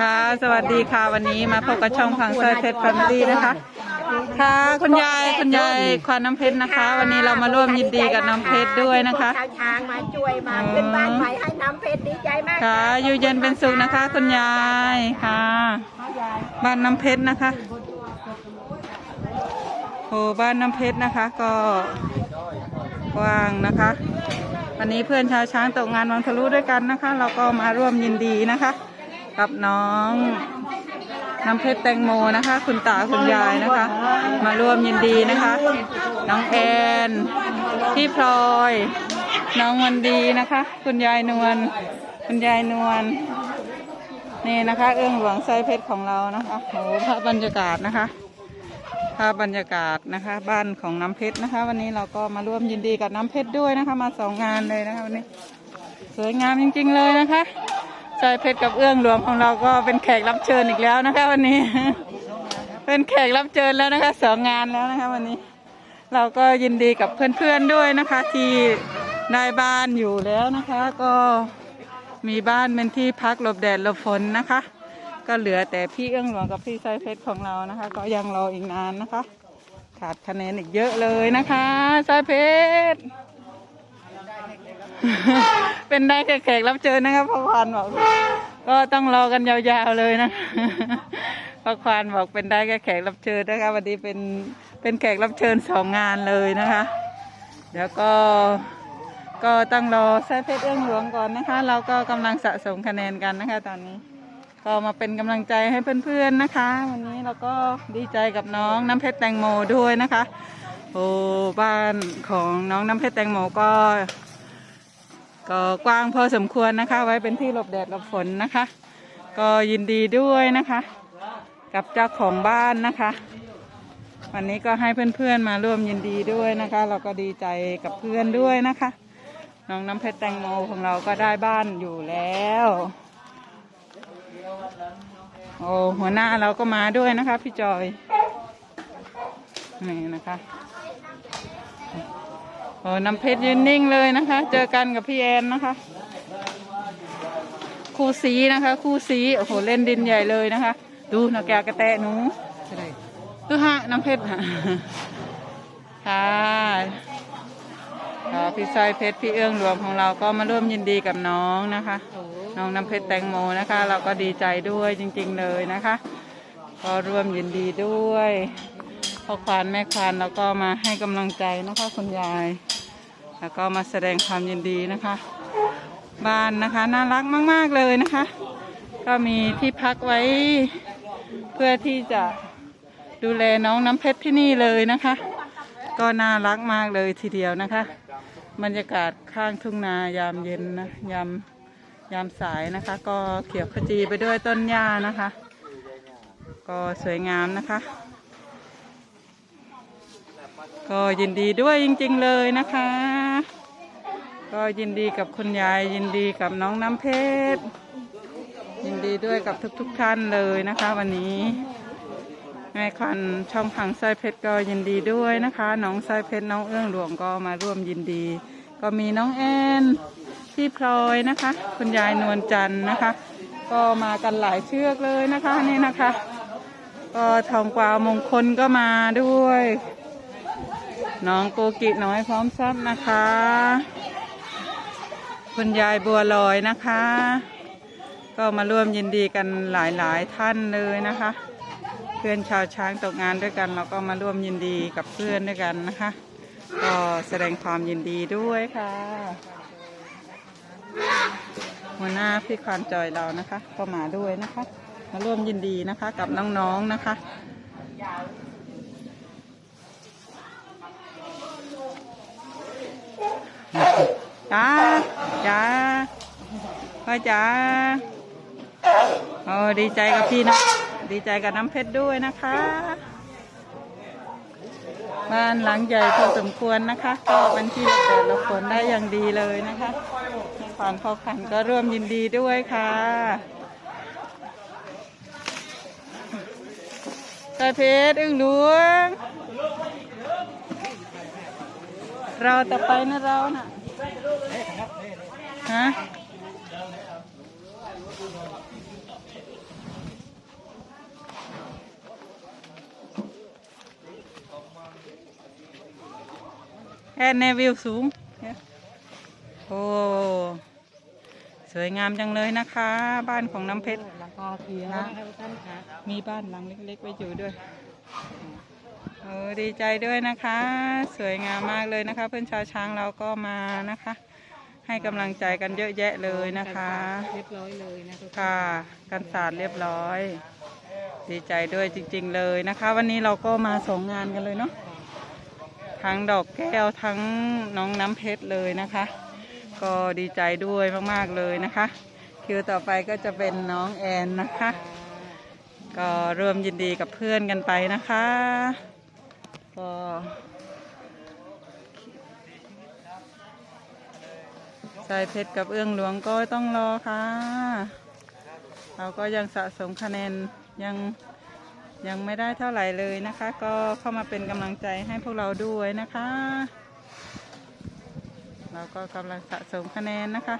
ค่ะ สวัสดีค่ะ วันนี้มาพบกับช่องพังซอยเพชรแฟมิลี่นะคะ ค่ะ คุณยาย คุณยายควานน้ำเพชรนะคะ วันนี้เรามาร่วมยินดีกับน้ำเพชรด้วยนะคะ ชาวช้างมาช่วยมาขึ้นบ้านใหม่ให้น้ำเพชรดีใจมากค่ะ อยู่เย็นเป็นสุขนะคะ คุณยายค่ะ บ้านน้ำเพชรนะคะโอ้บ้านน้ำเพชรนะคะ ก็กว้างนะคะ วันนี้เพื่อนชาวช้างตกงานวังทะลุด้วยกันนะคะ เราก็มาร่วมยินดีนะคะ กับน้องน้ำเพชรแตงโมนะคะ คุณตาคุณยายนะคะ มาร่วมยินดีนะคะ น้องแอนพี่พลอย น้องวันดีนะคะ คุณยายนวลคุณยายนวลนี่นะคะ เอื้องหลวงไซเพชรของเรานะคะโอ้ภาพบรรยากาศนะคะภาพบรรยากาศนะคะ บ้านของน้ำเพชรนะคะ วันนี้เราก็มาร่วมยินดีกับน้ำเพชรด้วยนะคะ มาสองงานเลยนะคะวันนี้ สวยงามจริง ๆ เลยนะคะ สายเพชรกับเอื้องหลวงของเราก็เป็นแขกรับเชิญอีกแล้วนะคะ วันนี้ เป็นแขกรับเชิญแล้วนะคะสองงานแล้วนะคะวันนี้ เราก็ยินดีกับเพื่อนๆด้วยนะคะ ที่ได้บ้านอยู่แล้วนะคะ ก็มีบ้านเป็นที่พักหลบแดดหลบฝนนะคะ ก็เหลือแต่พี่เอื้องหลวงกับพี่สายเพชรของเรานะคะ ก็ยังรออีกนานนะคะ ขาดคะแนนอีกเยอะเลยนะคะสายเพชร เป็นได้แค่แขกรับเชิญนะครับพ่อควานบอก ก็ต้องรอกันยาวๆเลยนะพ่อควานบอกเป็นได้แค่แขกรับเชิญนะคะวันนี้เป็นเป็นแขกรับเชิญสองงานเลยนะคะ เดี๋ยวก็ก็ต้องรอแซ่เพชรเอื้องหลวงก่อนนะคะ เราก็กำลังสะสมคะแนนกันนะคะ ตอนนี้ ก็มาเป็นกำลังใจให้เพื่อนๆนะคะ วันนี้เราก็ดีใจกับน้องน้ำเพชรแตงโมด้วยนะคะ โอ้บ้านของน้องน้ำเพชรแตงโมก็ ก็กว้างพอสมควรนะคะ ไว้เป็นที่หลบแดดหลบฝนนะคะ ก็ยินดีด้วยนะคะ กับเจ้าของบ้านนะคะ วันนี้ก็ให้เพื่อนๆมาร่วมยินดีด้วยนะคะ เราก็ดีใจกับเพื่อนด้วยนะคะ น้องน้ำเพชรแตงโมของเราก็ได้บ้านอยู่แล้วโอ้หัวหน้าเราก็มาด้วยนะคะ พี่จอยนี่นะคะ อ้น้ำเพชรยืนนิ่งเลยนะคะ เจอกันกับพี่แอนนะคะ คู่สีนะคะ คู่สีโอ้โหเล่นดินใหญ่เลยนะคะ ดูนะแกกระแตะหนูดูฮะน้ำเพชรค่ะค่ะพี่สร้อยเพชรพี่เอื้องหลวงของเราก็มาร่วมยินดีกับน้องนะคะ น้องน้ำเพชรแตงโมนะคะ เราก็ดีใจด้วยจริง ๆเลยนะคะ ก็ร่วมยินดีด้วยพ่อควานแม่ควานเราก็มาให้กำลังใจนะคะคุณยาย แล้วก็มาแสดงความยินดีนะคะ บ้านนะคะน่ารักมาก ๆ เลยนะคะ ก็มีที่พักไว้ เพื่อที่จะดูแลน้องน้ำเพชรที่นี่เลยนะคะ ก็น่ารักมากเลยทีเดียวนะคะ บรรยากาศข้างทุ่งนายามเย็นนะยามยามสายนะคะ ก็เขียวขจีไปด้วยต้นหญ้านะคะ ก็สวยงามนะคะ ก็ยินดีด้วยจริง ๆเลยนะคะ ก็ยินดีกับคุณยายยินดีกับน้องน้ำเพชรยินดีด้วยกับทุกๆท่านเลยนะคะ วันนี้แม่ควันช่องพังสร้อยเพชรก็ยินดีด้วยนะคะ น้องสร้อยเพชรน้องเอื้องหลวงก็มาร่วมยินดี ก็มีน้องแอนพี่พลอยนะคะ คุณยายนวลจันทร์นะคะ ก็มากันหลายเชือกเลยนะคะนี่นะคะ ก็ทองกวาวมงคลก็มาด้วย น้องโกกิน้อยพร้อมทรัพย์นะคะ คุณยายบัวลอยนะคะ ก็มาร่วมยินดีกันหลายๆท่านเลยนะคะ เพื่อนชาวช้างตกงานด้วยกัน เราก็มาร่วมยินดีกับเพื่อนด้วยกันนะคะ ก็แสดงความยินดีด้วยค่ะหัวหน้าพี่ควานจอยเรานะคะ ก็มาด้วยนะคะ มาร่วมยินดีนะคะกับน้องๆนะคะ จ้าจ้าพ่อจ๋าโอ้ดีใจกับพี่นะ ดีใจกับน้ำเพชรด้วยนะคะ บ้านหลังใหญ่พอสมควรนะคะ ก็เป็นที่หลบแดดหลบฝนได้อย่างดีเลยนะคะในขวัญพอขันก็ร่วมยินดีด้วยค่ะสาเพชรอึ้งหลวงเราต่ไปนะเราน่ะ ฮะแค่ในวิวสูง โอ้ สวยงามจังเลยนะคะ บ้านของน้ำเพชรมีบ้านหลังเล็กๆไว้อยู่ด้วย ออดีใจด้วยนะคะ สวยงามมากเลยนะคะ เพื่อนชาวช้างเราก็มานะคะ ให้กำลังใจกันเยอะแยะเลยนะคะเรียบร้อยเลยนะทุกค่ะกันศาสตร์เรียบร้อย ดีใจด้วยจริง ๆเลยนะคะ วันนี้เราก็มาสองงานกันเลยเนาะทั้งดอกแก้วทั้งน้องน้ำเพชรเลยนะคะ ก็ดีใจด้วยมากๆเลยนะคะ คิวต่อไปก็จะเป็นน้องแอนนะคะ ก็ร่วมยินดีกับเพื่อนกันไปนะคะ ก็สายเพชรกับเอื้องหลวงก็ต้องรอค่ะ เราก็ยังสะสมคะแนนยังยังไม่ได้เท่าไหร่เลยนะคะ ก็เข้ามาเป็นกำลังใจให้พวกเราด้วยนะคะ เราก็กำลังสะสมคะแนนนะคะ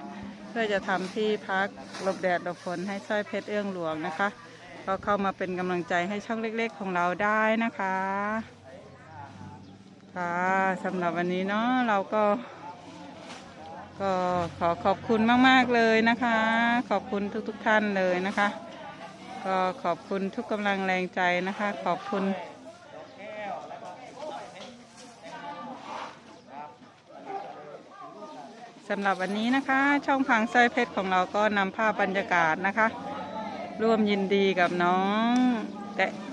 เพื่อจะทำที่พักหลบแดดหลบฝนให้สร้อยเพชรเอื้องหลวงนะคะ ก็เข้ามาเป็นกำลังใจให้ช่องเล็ก ๆ ของเราได้นะคะ ค่ะสำหรับวันนี้เนาะเราก็ ก็ขอขอบคุณมาก ๆ เลยนะคะ ขอบคุณทุกๆท่านเลยนะคะ ก็ขอบคุณทุกกำลังแรงใจนะคะ ขอบคุณสำหรับวันนี้นะคะ ช่องพังสร้อยเพชรของเราก็นำภาพบรรยากาศนะคะ ร่วมยินดีกับน้อง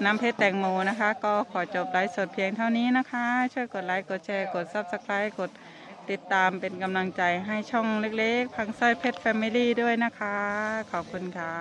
น้ำเพชรแตงโมนะคะ ก็ขอจบไลฟ์สดเพียงเท่านี้นะคะ ช่วยกดไลค์กดแชร์กดซับสไครต์กดติดตามเป็นกำลังใจให้ช่องเล็กๆ พังสร้อยเพชรแฟมิลี่ด้วยนะคะ ขอบคุณค่ะ